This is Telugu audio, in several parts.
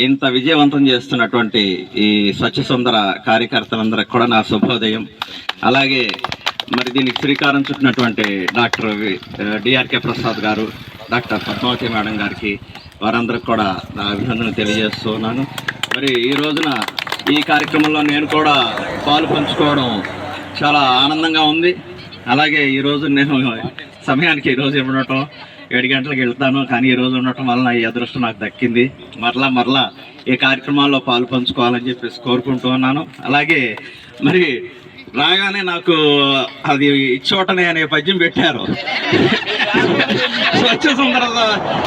ఇంత విజయవంతం చేస్తున్నటువంటి ఈ స్వచ్ఛ సుందర కార్యకర్తలందరికి కూడా నా శుభోదయం. అలాగే మరి దీనికి శ్రీకారం చుట్టినటువంటి డాక్టర్ వి- డిఆర్కే ప్రసాద్ గారు డాక్టర్ పద్మావతి మేడం గారికి వారందరికి కూడా నా అభినందనలు తెలియజేస్తున్నాను. మరి ఈ రోజున ఈ కార్యక్రమంలో నేను కూడా పాలు పంచుకోవడం చాలా ఆనందంగా ఉంది. అలాగే ఈరోజు నేను సమయానికి ఈరోజు ఇవ్వడం ఏడు గంటలకు వెళ్తాను కానీ ఈ రోజు ఉండటం వలన ఈ అదృష్టం నాకు దక్కింది. మరలా మరలా ఈ కార్యక్రమాల్లో పాలు పంచుకోవాలని చెప్పేసి కోరుకుంటూ ఉన్నాను. అలాగే మరి రాగానే నాకు అది ఇచ్చోటనే అనే పద్యం పెట్టారు. స్వచ్ఛ సుందరత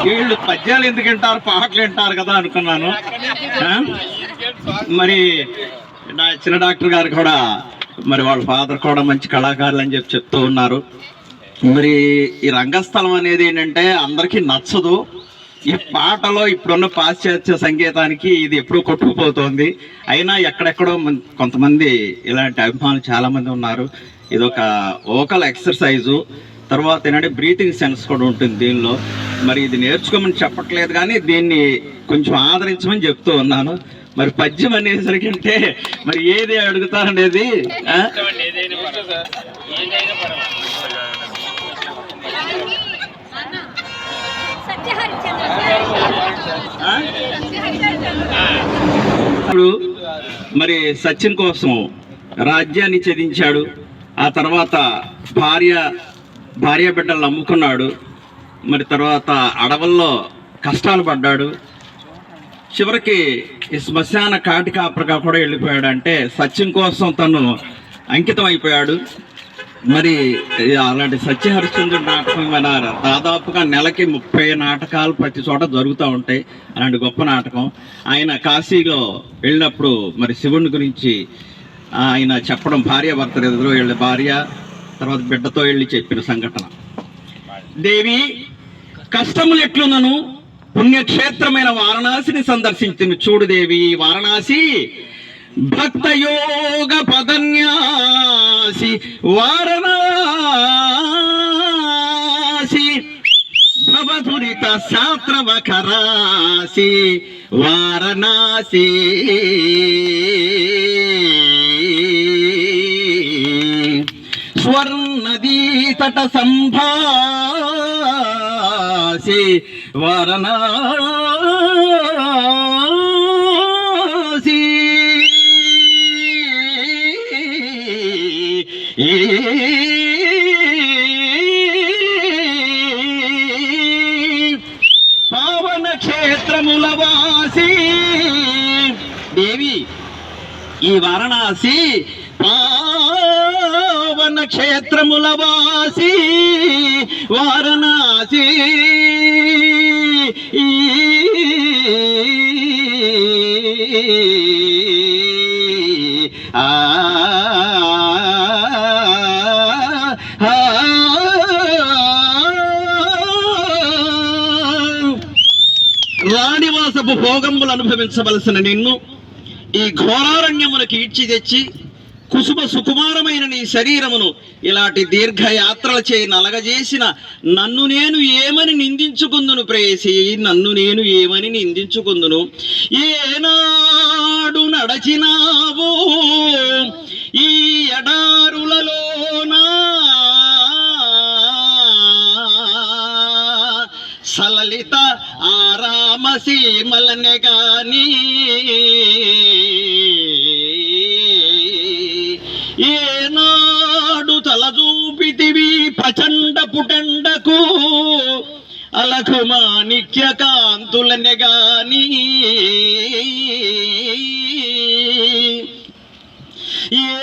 వీళ్ళు పద్యాలు ఎందుకు వింటారు పాటలు వింటారు కదా అనుకున్నాను. మరి నా చిన్న డాక్టర్ గారు కూడా మరి వాళ్ళ ఫాదర్ కూడా మంచి కళాకారులు అని చెప్పి చెప్తూ ఉన్నారు. మరి ఈ రంగస్థలం అనేది ఏంటంటే అందరికీ నచ్చదు. ఈ పాటలో ఇప్పుడున్న పాశ్చాత్య సంగీతానికి ఇది ఎప్పుడూ కొట్టుకుపోతోంది. అయినా ఎక్కడెక్కడో కొంతమంది ఇలాంటి అభిమానులు చాలామంది ఉన్నారు. ఇది ఒక ఓకల్ ఎక్సర్సైజు. తర్వాత ఏంటంటే బ్రీతింగ్ సెన్స్ కూడా ఉంటుంది దీనిలో. మరి ఇది నేర్చుకోమని చెప్పట్లేదు కానీ దీన్ని కొంచెం ఆదరించమని చెప్తూ ఉన్నాను. మరి పద్యం అనేసరికి అంటే మరి ఏది అడుగుతారనేది ఆ? ఆ? ఇప్పుడు మరి సచిన్ కోసం రాజ్యాన్ని ఛేదించాడు. ఆ తర్వాత భార్య భార్య బిడ్డలు నమ్ముకున్నాడు. మరి తర్వాత అడవుల్లో కష్టాలు పడ్డాడు. చివరికి ఈ శ్మశాన కాటికాపరగా కూడా వెళ్ళిపోయాడు. అంటే సత్యం కోసం తను అంకితం అయిపోయాడు మరి అలాంటి సత్యహరిశ్చంద్రుడు నాటకం మన దాదాపుగా నెలకి ముప్పై నాటకాలు ప్రతి చోట జరుగుతూ ఉంటాయి. అలాంటి గొప్ప నాటకం. ఆయన కాశీలో వెళ్ళినప్పుడు మరి శివుని గురించి ఆయన చెప్పడం భార్య భర్త ఎదురు వెళ్ళి భార్య తర్వాత బిడ్డతో వెళ్ళి చెప్పిన సంఘటన. దేవి కష్టములు ఎట్లున్నను? పుణ్యక్షేత్రమైన వారణాసిని సందర్శించిన చూడు దేవి వారణాసి భక్తయోగ పదన్యాసి వారణాసి భవధురిత శాత్రవకరాసి వారణాసి. స్వర్ణదీతట సంభాసి వారణాసి. పావన క్షేత్రముల వాసి. దేవి ఈ వారణాసి పావన క్షేత్రముల వాసి. వారణాసి ఆ రాణివాసపు భోగములు అనుభవించవలసిన నిన్ను ఈ ఘోరారణ్యములకు ఈడ్చి తెచ్చి కుసుమ సుకుమారమైన నీ శరీరమును ఇలాంటి దీర్ఘయాత్రల చేయి నలగజేసిన నన్ను నేను ఏమని నిందించుకుందును ప్రేసి నన్ను నేను ఏమని నిందించుకుందును? ఏనాడు నడచినావో ఈ ఎడారులలోనా సలలిత ఆరామ సీమలనే గాని ఏనాడు తలదూపితివి ప్రచండ పుటండకు అలఘు మాణిక్య కాంతులనే గాని ఏ